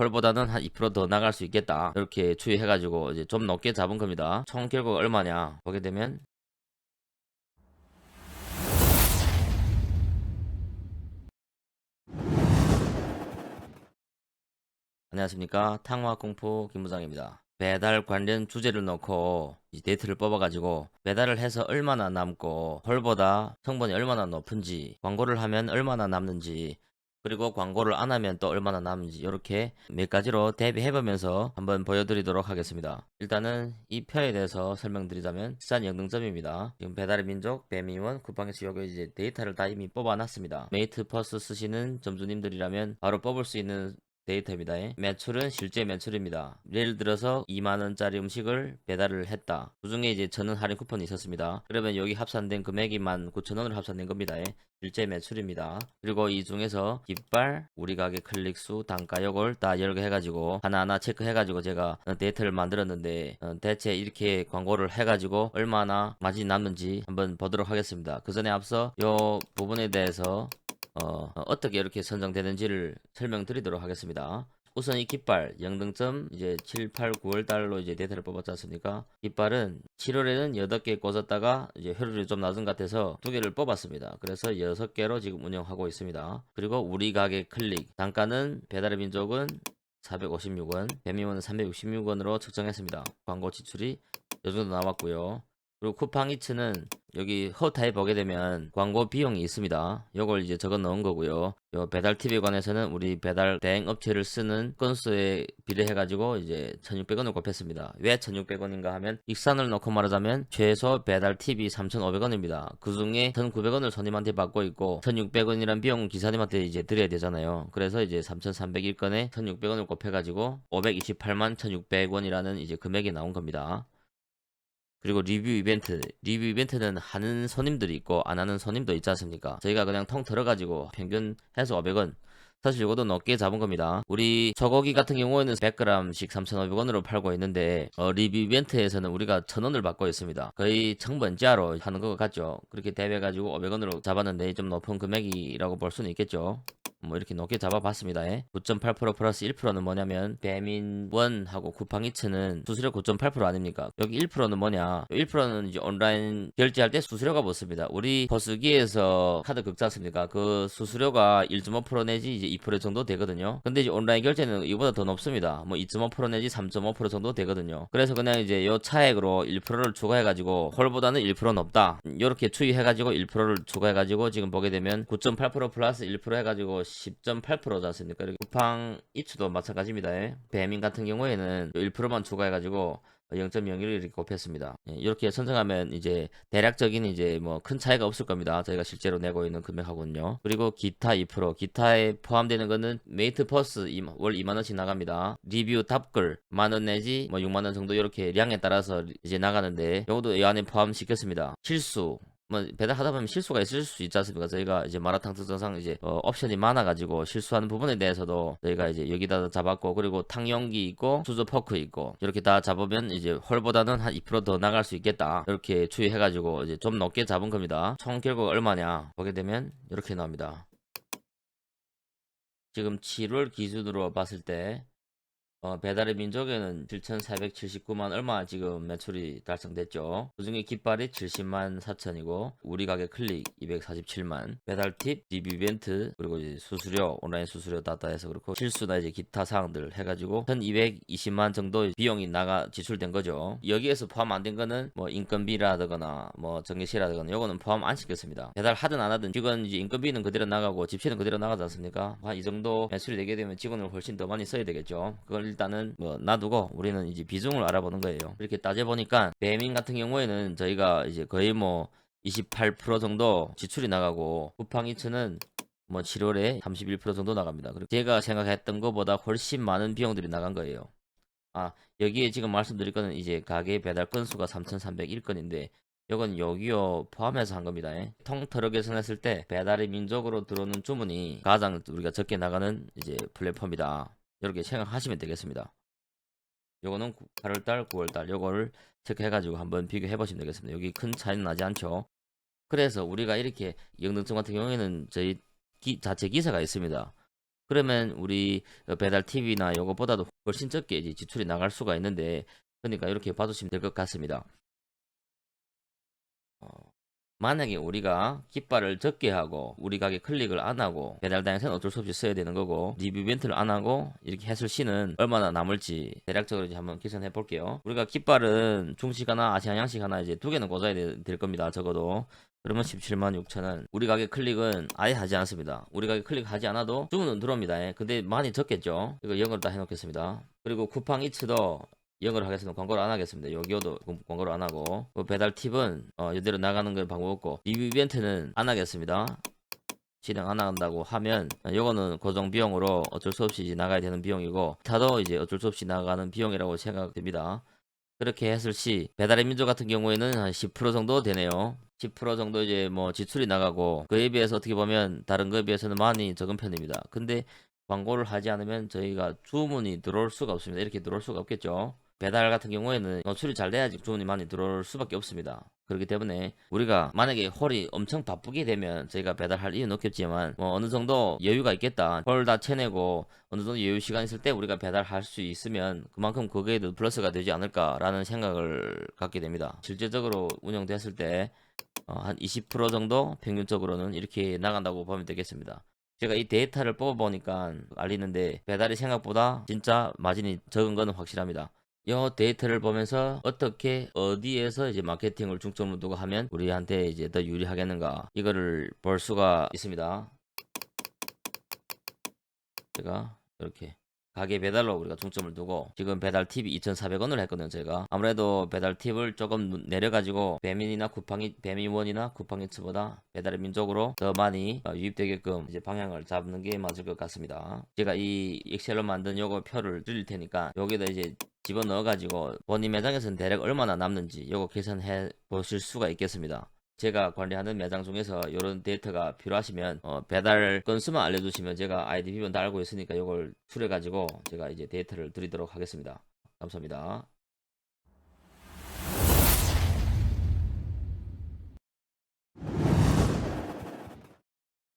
홀보다는 한 2%더 나갈 수 있겠다. 이렇게 추이해가지고 이제 좀 높게 잡은 겁니다. 총 결과가 얼마냐 보게 되면 안녕하십니까 탕화공포 김부장입니다. 배달 관련 주제를 놓고 이 데이터를 뽑아가지고 배달을 해서 얼마나 남고 홀보다 성분이 얼마나 높은지 광고를 하면 얼마나 남는지 그리고 광고를 안 하면 또 얼마나 남는지 이렇게 몇 가지로 대비해 보면서 한번 보여드리도록 하겠습니다. 일단은 이 표에 대해서 설명드리자면 시산 영등점입니다. 지금 배달의 민족, 배미원, 쿠팡에서 여기 이제 데이터를 다 이미 뽑아놨습니다. 메이트 퍼스 쓰시는 점주님들이라면 바로 뽑을 수 있는 데이터입니다. 매출은 실제 매출입니다. 예를 들어서 2만원짜리 음식을 배달을 했다. 그 중에 이제 저는 할인 쿠폰이 있었습니다. 그러면 여기 합산된 금액이 19,000원으로 합산된 겁니다. 실제 매출입니다. 그리고 이 중에서 깃발, 우리 가게 클릭수, 단가 요걸 다 열거 해가지고 하나하나 체크해가지고 제가 어, 데이터를 만들었는데 어, 대체 이렇게 광고를 해가지고 얼마나 마진이 남는지 한번 보도록 하겠습니다. 그 전에 앞서 요 부분에 대해서 어, 어떻게 이렇게 선정되는지를 설명드리도록 하겠습니다. 우선 이 깃발 영등점 이제 7, 8, 9월 달로 이제 데이터를 뽑았지 않습니까? 깃발은 7월에는 8개 꽂았다가 이제 효율이 좀 낮은 것 같아서 두 개를 뽑았습니다. 그래서 6개로 지금 운영하고 있습니다. 그리고 우리 가게 클릭 단가는 배달의 민족은 456원, 배미원은 366원으로 측정했습니다. 광고 지출이 이 정도 나왔고요. 그리고 쿠팡 이츠는 여기 허타에 보게 되면 광고 비용이 있습니다. 요걸 이제 적어 넣은 거고요. 요 배달 팁에 관해서는 우리 배달 대행 업체를 쓰는 건수에 비례해 가지고 이제 1,600원을 곱했습니다. 왜 1,600원인가 하면 익산을 넣고 말하자면 최소 배달 팁이 3,500원입니다. 그 중에 1,900원을 손님한테 받고 있고 1,600원이란 비용 기사님한테 이제 드려야 되잖아요. 그래서 이제 3,301건에 1,600원을 곱해 가지고 528만 1,600원이라는 이제 금액이 나온 겁니다. 그리고 리뷰 이벤트. 리뷰 이벤트는 하는 손님들이 있고 안 하는 손님도 있지 않습니까? 저희가 그냥 통 들어가지고 평균 해서 500원. 사실 이것도 높게 잡은 겁니다. 우리 소고기 같은 경우에는 100g씩 3,500원으로 팔고 있는데 어, 리뷰 이벤트에서는 우리가 1,000원을 받고 있습니다. 거의 정번짜로 하는 것 같죠. 그렇게 대비해가지고 500원으로 잡았는데 좀 높은 금액이라고 볼 수는 있겠죠. 뭐 이렇게 높게 잡아봤습니다. 9.8% 플러스 1%는 뭐냐면 배민원하고 쿠팡이츠는 수수료 9.8% 아닙니까? 여기 1%는 뭐냐? 1%는 이제 온라인 결제할 때 수수료가 붙습니다. 우리 버스기에서 카드 긁지 않습니까? 그 수수료가 1.5% 내지 이제 2% 정도 되거든요. 근데 이제 온라인 결제는 이보다 더 높습니다. 뭐 2.5% 내지 3.5% 정도 되거든요. 그래서 그냥 이제 요 차액으로 1%를 추가해가지고 홀보다는 1% 높다. 이렇게 추이해가지고 1%를 추가해가지고 지금 보게 되면 9.8% 플러스 1% 해가지고 10.8%지 않습니까? 이렇게 쿠팡 이츠도 마찬가지입니다. 배민 같은 경우에는 1%만 추가해가지고 0.01을 이렇게 곱했습니다. 예, 이렇게 선정하면 이제 대략적인 이제 뭐 큰 차이가 없을 겁니다. 저희가 실제로 내고 있는 금액하고는요. 그리고 기타 2% 기타에 포함되는 거는 메이트 퍼스 이- 월 2만 원씩 나갑니다. 리뷰 답글 만 원 내지 뭐 6만 원 정도 이렇게 량에 따라서 이제 나가는데 이것도 이 안에 포함시켰습니다. 실수 뭐 배달하다 보면 실수가 있을 수 있지 않습니까? 저희가 이제 마라탕 특성상 이제 어, 옵션이 많아가지고 실수하는 부분에 대해서도 저희가 이제 여기다 잡았고 그리고 탕용기 있고 수저 포크 있고 이렇게 다 잡으면 이제 홀보다는 한 2%더 나갈 수 있겠다 이렇게 추이해가지고 이제 좀 높게 잡은 겁니다. 총 결과가 얼마냐 보게 되면 이렇게 나옵니다. 지금 7월 기준으로 봤을 때 어, 배달의 민족에는 7,479만 얼마 지금 매출이 달성됐죠. 그중에 깃발이 70만 4천이고 우리 가게 클릭 247만 배달 팁, 리뷰 이벤트 그리고 이제 수수료 온라인 수수료 다다 해서 그렇고 실수나 이제 기타 사항들 해가지고 1,220만 정도 비용이 나가 지출된 거죠. 여기에서 포함 안 된 거는 뭐 인건비라거나 뭐 전기세라거나 요거는 포함 안 시켰습니다. 배달 하든 안 하든 직원 이제 인건비는 그대로 나가고 집세는 그대로 나가지 않습니까? 한 이 정도 매출이 되게 되면 직원을 훨씬 더 많이 써야 되겠죠. 그걸 일단은 뭐 놔두고 우리는 이제 비중을 알아보는 거예요. 이렇게 따져 보니까 배민 같은 경우에는 저희가 이제 거의 뭐 28% 정도 지출이 나가고 쿠팡이츠는 뭐 7월에 31% 정도 나갑니다. 그리고 제가 생각했던 것보다 훨씬 많은 비용들이 나간 거예요. 아, 여기에 지금 말씀드릴 거는 이제 가게 배달 건수가 3,301건인데 이건 여기요 포함해서 한 겁니다. 예. 통틀어 계산했을 때 배달의 민족으로 들어오는 주문이 가장 우리가 적게 나가는 이제 플랫폼이다. 이렇게 생각하시면 되겠습니다. 요거는 8월달, 9월달 요거를 체크해가지고 한번 비교해 보시면 되겠습니다. 여기 큰 차이는 나지 않죠. 그래서 우리가 이렇게 영등점 같은 경우에는 저희 기- 자체 기사가 있습니다. 그러면 우리 어, 배달 TV나 요거보다도 훨씬 적게 지출이 나갈 수가 있는데 그러니까 이렇게 봐주시면 될 것 같습니다. 어, 만약에 우리가 깃발을 적게 하고 우리 가게 클릭을 안 하고 배달 당에서는 어쩔 수 없이 써야 되는 거고 리뷰 이벤트를 안 하고 이렇게 했을 시는 얼마나 남을지 대략적으로 이제 한번 계산해 볼게요. 우리가 깃발은 중식 하나 아시안 양식 하나 이제 두 개는 꽂아야 되- 될 겁니다. 적어도 그러면 17만 6천원. 우리 가게 클릭은 아예 하지 않습니다. 우리 가게 클릭하지 않아도 주문은 들어옵니다. 예. 근데 많이 적겠죠. 이거 영어로 다 해놓겠습니다. 그리고 쿠팡 이츠도 영어로 하겠습니다. 광고를 안 하겠습니다. 여기도 광고를 안 하고 그 배달 팁은 어, 이대로 나가는 건 방법 없고 리뷰 이벤트는 안 하겠습니다. 진행 안 한다고 하면 어, 요거는 고정 비용으로 어쩔 수 없이 나가야 되는 비용이고 타도 이제 어쩔 수 없이 나가는 비용이라고 생각됩니다. 그렇게 했을 시 배달의 민족 같은 경우에는 한 10% 정도 되네요. 10% 정도 이제 뭐 지출이 나가고 그에 비해서 어떻게 보면 다른 거에 비해서는 많이 적은 편입니다. 근데 광고를 하지 않으면 저희가 주문이 들어올 수가 없습니다. 이렇게 들어올 수가 없겠죠. 배달 같은 경우에는 노출이 잘 돼야지 주문이 많이 들어올 수밖에 없습니다. 그렇기 때문에 우리가 만약에 홀이 엄청 바쁘게 되면 저희가 배달할 이유는 없겠지만 뭐 어느 정도 여유가 있겠다. 홀 다 채내고 어느 정도 여유 시간 있을 때 우리가 배달할 수 있으면 그만큼 그거에도 플러스가 되지 않을까라는 생각을 갖게 됩니다. 실제적으로 운영됐을 때 어, 한20% 정도 평균적으로는 이렇게 나간다고 보면 되겠습니다. 제가 이 데이터를 뽑아보니까 알리는데 배달이 생각보다 진짜 마진이 적은 거는 확실합니다. 이 데이터를 보면서 어떻게 어디에서 이제 마케팅을 중점으로 두고 하면 우리한테 이제 더 유리하겠는가 이거를 볼 수가 있습니다. 제가 이렇게 가게 배달로 우리가 중점을 두고 지금 배달 팁이 2,400원을 했거든요 제가 아무래도 배달 팁을 조금 내려가지고 배민이나 쿠팡이 배민원이나 쿠팡이츠보다 배달의 민족으로 더 많이 어, 유입되게끔 이제 방향을 잡는 게 맞을 것 같습니다 제가 이 엑셀로 만든 요거 표를 드릴 테니까 여기다 이제 집어넣어 가지고 본인 매장에서는 대략 얼마나 남는지 요거 계산해 보실 수가 있겠습니다 제가 관리하는 매장 중에서 이런 데이터가 필요하시면 어, 배달 건수만 알려주시면 제가 아이디 비번 다 알고 있으니까 이걸 추려 가지고 제가 이제 데이터를 드리도록 하겠습니다. 감사합니다.